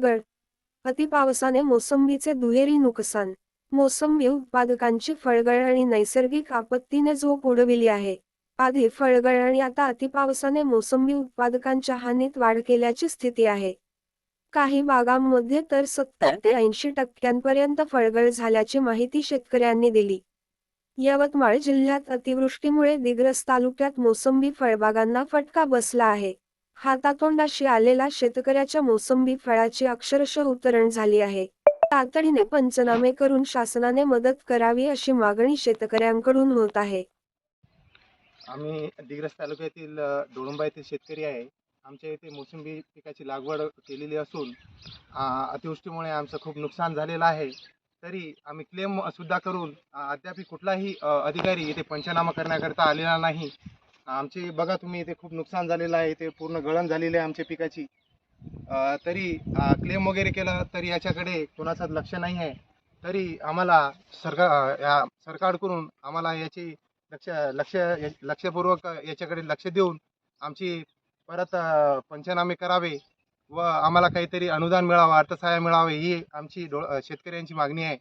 फळगळ अतिपावसाने मोसंबीचे दुहेरी नुकसान. मोसंबी उत्पादकांची फळगळ आणि नैसर्गिक आपत्तीने झोप उडविली आहे. आधी फळगळ आणि आता अतिपावसाने मोसंबी उत्पादकांच्या हानीत वाढ केल्याची स्थिती आहे. काही भागांमध्ये तर सत्तर ते ऐंशी टक्क्यांपर्यंत फळगळ झाल्याची माहिती शेतकऱ्यांनी दिली. यवतमाळ जिल्ह्यात अतिवृष्टीमुळे दिग्रस तालुक्यात मोसंबी फळबागांना फटका बसला आहे. हातातोंडाशी आलेला शेतकऱ्याच्या मोसंबी फळाची अक्षरशः उतरण झाली आहे. तातडीने पंचनामे करून शासनाने मदत करावी अशी मागणी शेतकऱ्यांकडून होत आहे. आम्ही दिग्रस तालुक्यातील डोळुंबा येथील शेतकरी आहे. आमच्या इथे मोसंबी पिकाची लागवड केलेली असून अतिवृष्टीमुळे आमचं खूप नुकसान झालेलं आहे. तरी आम्ही क्लेम सुद्धा करून अद्याप कुठलाही अधिकारी इथे पंचनामा करण्याकरता आलेला नाही. आमचे बघा तुम्ही इथे खूप नुकसान झालेलं आहे इथे पूर्ण गळण झालेली आहे आमच्या पिकाची. तरी क्लेम वगैरे केला तरी याच्याकडे कोणाचं लक्ष नाही आहे. तरी आम्हाला सरकार या सरकारकडून आम्हाला याची लक्ष लक्ष लक्षपूर्वक याच्याकडे लक्ष देऊन आमची परत पंचनामे करावे व आम्हाला काहीतरी अनुदान मिळावं अर्थसहाय्य मिळावे ही आमची डो शेतकऱ्यांची मागणी आहे.